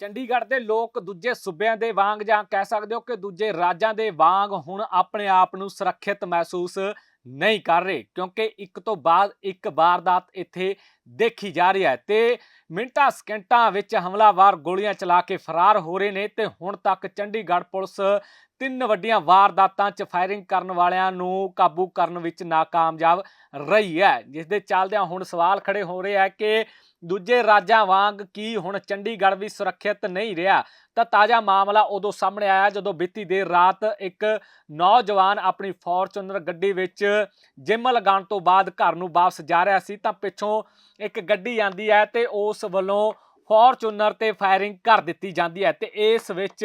ਚੰਡੀਗੜ੍ਹ ਦੇ ਲੋਕ ਦੂਜੇ ਸੂਬਿਆਂ ਦੇ ਵਾਂਗ ਜਾਂ ਕਹਿ ਸਕਦੇ ਹੋ ਕਿ ਦੂਜੇ ਰਾਜਾਂ ਦੇ ਵਾਂਗ ਹੁਣ ਆਪਣੇ ਆਪ ਨੂੰ ਸੁਰੱਖਿਅਤ ਮਹਿਸੂਸ ਨਹੀਂ ਕਰ ਰਹੇ, ਕਿਉਂਕਿ ਇੱਕ ਤੋਂ ਬਾਅਦ ਇੱਕ ਵਾਰਦਾਤ ਇੱਥੇ ਦੇਖੀ ਜਾ ਰਹੀ ਹੈ ਤੇ ਮਿੰਟਾਂ ਸਕਿੰਟਾਂ ਵਿੱਚ ਹਮਲਾਵਰ ਗੋਲੀਆਂ ਚਲਾ ਕੇ ਫਰਾਰ ਹੋ ਰਹੇ ਨੇ ਤੇ ਹੁਣ ਤੱਕ ਚੰਡੀਗੜ੍ਹ ਪੁਲਿਸ ਤਿੰਨ ਵੱਡੀਆਂ ਵਾਰਦਾਤਾਂ 'ਚ ਫਾਇਰਿੰਗ ਕਰਨ ਵਾਲਿਆਂ ਨੂੰ ਕਾਬੂ ਕਰਨ ਵਿੱਚ ਨਾਕਾਮਯਾਬ ਰਹੀ ਹੈ ਜਿਸ ਦੇ ਚੱਲਦਿਆਂ ਹੁਣ ਸਵਾਲ ਖੜੇ ਹੋ ਰਹੇ ਹੈ ਕਿ ਦੂਜੇ ਰਾਜਾਂ ਵਾਂਗ ਕੀ ਹੁਣ ਚੰਡੀਗੜ੍ਹ ਵੀ ਸੁਰੱਖਿਅਤ ਨਹੀਂ ਰਿਹਾ? ਤਾਂ ਤਾਜ਼ਾ ਮਾਮਲਾ ਉਦੋਂ ਸਾਹਮਣੇ ਆਇਆ ਜਦੋਂ ਬੀਤੀ ਦੇਰ ਰਾਤ ਇੱਕ ਨੌਜਵਾਨ ਆਪਣੀ ਫੋਰਚੂਨਰ ਗੱਡੀ ਵਿੱਚ ਜਿਮ ਲਗਾਉਣ ਤੋਂ ਬਾਅਦ ਘਰ ਨੂੰ ਵਾਪਸ ਜਾ ਰਿਹਾ ਸੀ, ਤਾਂ ਪਿੱਛੋਂ ਇੱਕ ਗੱਡੀ ਆਂਦੀ ਹੈ ਤੇ ਉਸ ਵੱਲੋਂ ਫੋਰਚੂਨਰ ਤੇ ਫਾਇਰਿੰਗ ਕਰ ਦਿੱਤੀ ਜਾਂਦੀ ਹੈ ਤੇ ਇਸ ਵਿੱਚ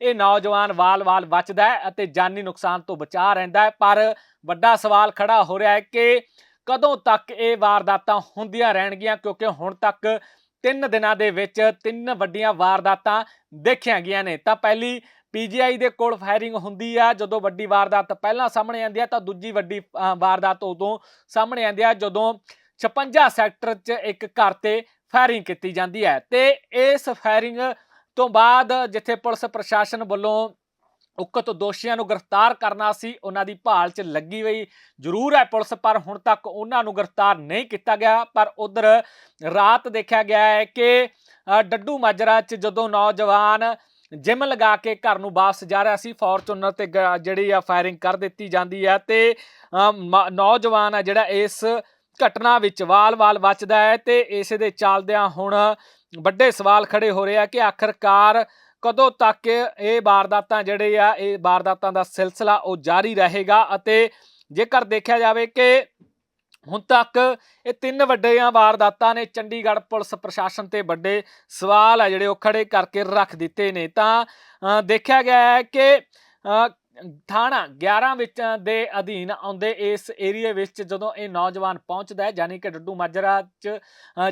ਇਹ ਨੌਜਵਾਨ ਵਾਲ-ਵਾਲ ਬਚਦਾ ਹੈ ਅਤੇ ਜਾਨੀ ਨੁਕਸਾਨ ਤੋਂ ਬਚਾ ਰਹਿੰਦਾ ਹੈ। ਪਰ ਵੱਡਾ ਸਵਾਲ ਖੜਾ ਹੋ ਰਿਹਾ ਹੈ ਕਿ ਕਦੋਂ ਤੱਕ ਇਹ ਵਾਰਦਾਤਾਂ ਹੁੰਦੀਆਂ ਰਹਿਣਗੀਆਂ? ਕਿਉਂਕਿ ਹੁਣ ਤੱਕ ਤਿੰਨ ਦਿਨਾਂ ਦੇ ਵਿੱਚ ਤਿੰਨ ਵੱਡੀਆਂ ਵਾਰਦਾਤਾਂ ਦੇਖੀਆਂ ਗਈਆਂ ਨੇ। ਤਾਂ ਪਹਿਲੀ ਪੀਜੀਆਈ ਦੇ ਕੋਲ ਫਾਇਰਿੰਗ ਹੁੰਦੀ ਆ। ਜਦੋਂ ਵੱਡੀ ਵਾਰਦਾਤ ਪਹਿਲਾਂ ਸਾਹਮਣੇ ਆਉਂਦੀ ਆ, ਤਾਂ ਦੂਜੀ ਵੱਡੀ ਵਾਰਦਾਤ ਉਦੋਂ ਸਾਹਮਣੇ ਆਉਂਦੀ ਆ, ਜਦੋਂ 56 ਸੈਕਟਰ 'ਚ ਇੱਕ ਘਰ ਤੇ ਫਾਇਰਿੰਗ ਕੀਤੀ ਜਾਂਦੀ ਹੈ ਤੇ ਇਸ ਫਾਇਰਿੰਗ ਤੋਂ ਬਾਅਦ ਜਿੱਥੇ ਪੁਲਿਸ ਪ੍ਰਸ਼ਾਸਨ ਵੱਲੋਂ ਉਕਤ ਦੋਸ਼ੀਆਂ ਨੂੰ ਗ੍ਰਿਫਤਾਰ ਕਰਨਾ ਸੀ, ਉਹਨਾਂ ਦੀ ਭਾਲ 'ਚ ਲੱਗੀ ਹੋਈ ਜ਼ਰੂਰ ਹੈ ਪੁਲਿਸ, ਪਰ ਹੁਣ ਤੱਕ ਉਹਨਾਂ ਨੂੰ ਗ੍ਰਿਫਤਾਰ ਨਹੀਂ ਕੀਤਾ ਗਿਆ। ਪਰ ਉਧਰ ਰਾਤ ਦੇਖਿਆ ਗਿਆ ਹੈ ਕਿ ਡੱਡੂ ਮਾਜਰਾ 'ਚ ਜਦੋਂ ਨੌਜਵਾਨ ਜਿਮ ਲਗਾ ਕੇ ਘਰ ਨੂੰ ਵਾਪਸ ਜਾ ਰਿਹਾ ਸੀ, ਫੋਰਚੂਨਰ ਤੇ ਗ- ਜਿਹੜੀ ਆ ਫਾਇਰਿੰਗ ਕਰ ਦਿੱਤੀ ਜਾਂਦੀ ਹੈ ਤੇ ਮ- ਨੌਜਵਾਨ ਆ ਜਿਹੜਾ ਇਸ ਘਟਨਾ ਵਿੱਚ ਵਾਲ-ਵਾਲ ਬਚਦਾ ਹੈ ਤੇ ਇਸੇ ਦੇ ਚੱਲਦਿਆਂ ਹੁਣ ਵੱਡੇ ਸਵਾਲ ਖੜੇ ਹੋ ਰਹੇ ਆ ਕਿ ਆਖਰਕਾਰ ਕਦੋਂ ਤੱਕ ਇਹ ਵਾਰਦਾਤਾਂ ਜਿਹੜੇ ਆ, ਇਹ ਵਾਰਦਾਤਾਂ ਦਾ ਸਿਲਸਿਲਾ ਉਹ ਜਾਰੀ ਰਹੇਗਾ ਅਤੇ ਜੇਕਰ ਦੇਖਿਆ ਜਾਵੇ ਕਿ ਹੁਣ ਤੱਕ ਇਹ ਤਿੰਨ ਵੱਡੀਆਂ ਵਾਰਦਾਤਾਂ ਨੇ, ਚੰਡੀਗੜ੍ਹ ਪੁਲਿਸ ਪ੍ਰਸ਼ਾਸਨ ਤੇ ਵੱਡੇ ਸਵਾਲ ਆ ਜਿਹੜੇ ਉਹ ਖੜੇ ਕਰਕੇ ਰੱਖ ਦਿੱਤੇ ਨੇ, ਤਾਂ ਦੇਖਿਆ ਗਿਆ ਹੈ ਕਿ ਥਾਣਾ 11 ਵਿੱਚ ਦੇ ਅਧੀਨ ਆਉਂਦੇ ਇਸ ਏਰੀਏ ਵਿੱਚ ਜਦੋਂ ਇਹ ਨੌਜਵਾਨ ਪਹੁੰਚਦਾ ਹੈ ਯਾਨੀ ਕਿ ਡੱਡੂ ਮਾਜਰਾ ਚ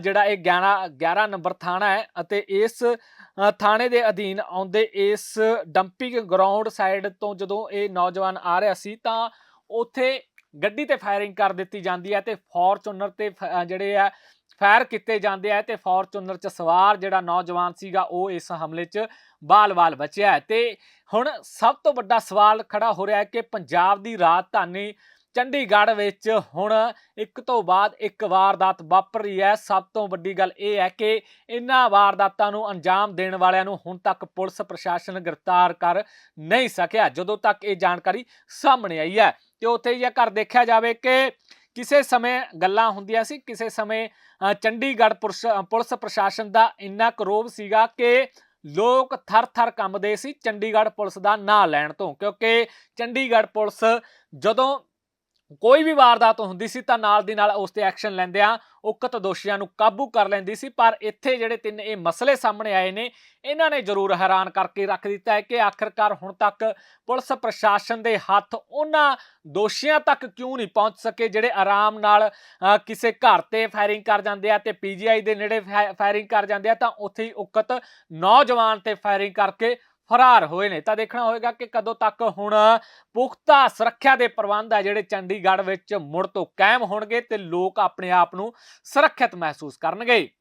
ਜਿਹੜਾ ਇਹ 11 11 ਨੰਬਰ ਥਾਣਾ ਹੈ ਅਤੇ ਇਸ ਥਾਣੇ ਦੇ ਅਧੀਨ ਆਉਂਦੇ ਇਸ ਡੰਪਿੰਗ ਗਰਾਊਂਡ ਸਾਈਡ ਤੋਂ ਜਦੋਂ ਇਹ ਨੌਜਵਾਨ ਆ ਰਿਹਾ ਸੀ ਤਾਂ ਉੱਥੇ ਗੱਡੀ ਤੇ ਫਾਇਰਿੰਗ ਕਰ ਦਿੱਤੀ ਜਾਂਦੀ ਹੈ ਤੇ ਫੋਰਚੂਨਰ ਤੇ ਫ- ਜਿਹੜੇ ਆ ਫਾਇਰ ਕੀਤੇ ਜਾਂਦੇ ਆ ਤੇ ਫੋਰਚੂਨਰ ਚ ਸਵਾਰ ਜਿਹੜਾ ਨੌਜਵਾਨ ਸੀਗਾ, ਉਹ ਇਸ ਹਮਲੇ ਚ ਬਾਲ-ਬਾਲ ਬਚਿਆ ਹੈ। ਤੇ ਹੁਣ ਸਭ ਤੋਂ ਵੱਡਾ ਸਵਾਲ ਖੜਾ ਹੋ ਰਿਹਾ ਹੈ ਕਿ ਪੰਜਾਬ ਦੀ ਰਾਜਧਾਨੀ ਚੰਡੀਗੜ੍ਹ ਵਿੱਚ ਹੁਣ ਇੱਕ ਤੋਂ ਬਾਅਦ ਇੱਕ ਵਾਰਦਾਤ ਵਾਪਰ ਰਹੀ ਹੈ। ਸਭ ਤੋਂ ਵੱਡੀ ਗੱਲ ਇਹ ਹੈ ਕਿ ਇਹਨਾਂ ਵਾਰਦਾਤਾਂ ਨੂੰ ਅੰਜਾਮ ਦੇਣ ਵਾਲਿਆਂ ਨੂੰ ਹੁਣ ਤੱਕ ਪੁਲਿਸ ਪ੍ਰਸ਼ਾਸਨ ਗ੍ਰਿਫਤਾਰ ਕਰ ਨਹੀਂ ਸਕਿਆ। ਜਦੋਂ ਤੱਕ ਇਹ ਜਾਣਕਾਰੀ ਸਾਹਮਣੇ ਆਈ ਹੈ ਤੇ ਉੱਥੇ ਜੇਕਰ ਦੇਖਿਆ ਜਾਵੇ ਕਿ ਕਿਸੇ ਸਮੇਂ ਗੱਲਾਂ ਹੁੰਦੀਆਂ ਸੀ ਕਿਸੇ ਸਮੇਂ ਅ, ਚੰਡੀਗੜ੍ਹ ਪੁਰਸ਼- ਪੁਲਿਸ ਪ੍ਰਸ਼ਾਸਨ ਦਾ ਇੰਨਾ ਕਰੋਬ ਸੀਗਾ ਕਿ ਲੋਕ ਥਰ-ਥਰ ਕੰਬਦੇ ਸੀ ਚੰਡੀਗੜ੍ਹ ਪੁਲਿਸ ਦਾ ਨਾਂ ਲੈਣ ਤੋਂ ਕਿਉਂਕਿ ਚੰਡੀਗੜ੍ਹ ਪੁਲਿਸ ਜਦੋਂ ਕੋਈ ਵੀ ਵਾਰਦਾਤ ਹੁੰਦੀ ਸੀ ਤਾਂ ਨਾਲ ਦੀ ਨਾਲ ਉਸ ਤੇ ਐਕਸ਼ਨ ਲੈਂਦਿਆਂ ਉਕਤ ਦੋਸ਼ੀਆਂ ਨੂੰ ਕਾਬੂ ਕਰ ਲੈਂਦੀ ਸੀ, ਪਰ ਇੱਥੇ ਜਿਹੜੇ ਤਿੰਨ ਇਹ ਮਸਲੇ ਸਾਹਮਣੇ ਆਏ ਨੇ, ਇਹਨਾਂ ਨੇ ਜ਼ਰੂਰ ਹੈਰਾਨ ਕਰਕੇ ਰੱਖ ਦਿੱਤਾ ਹੈ ਕਿ ਆਖਰਕਾਰ ਹੁਣ ਤੱਕ ਪੁਲਿਸ ਪ੍ਰਸ਼ਾਸਨ ਦੇ ਹੱਥ ਉਹਨਾਂ ਦੋਸ਼ੀਆਂ ਤੱਕ ਕਿਉਂ ਨਹੀਂ ਪਹੁੰਚ ਸਕੇ ਜਿਹੜੇ ਆਰਾਮ ਨਾਲ ਕਿਸੇ ਘਰ ਤੇ ਫਾਇਰਿੰਗ ਕਰ ਜਾਂਦੇ ਆ ਤੇ ਪੀਜੀਆਈ ਦੇ ਨੇੜੇ ਫਾਇਰਿੰਗ ਕਰ ਜਾਂਦੇ ਆ ਤਾਂ ਉੱਥੇ ਹੀ ਉਕਤ ਨੌਜਵਾਨ ਤੇ ਫਾਇਰਿੰਗ ਕਰਕੇ ਫਰਾਰ ਹੋਏ ਨੇ। ਤਾਂ ਦੇਖਣਾ ਹੋਏਗਾ ਕਿ ਕਦੋਂ ਤੱਕ ਹੁਣ ਪੁਖਤਾ ਸੁਰੱਖਿਆ ਦੇ ਪ੍ਰਬੰਧ ਆ ਜਿਹੜੇ ਚੰਡੀਗੜ੍ਹ ਵਿੱਚ ਮੁੜ ਤੋਂ ਕਾਇਮ ਹੋਣਗੇ ਤੇ ਲੋਕ ਆਪਣੇ ਆਪ ਨੂੰ ਸੁਰੱਖਿਅਤ ਮਹਿਸੂਸ ਕਰਨਗੇ।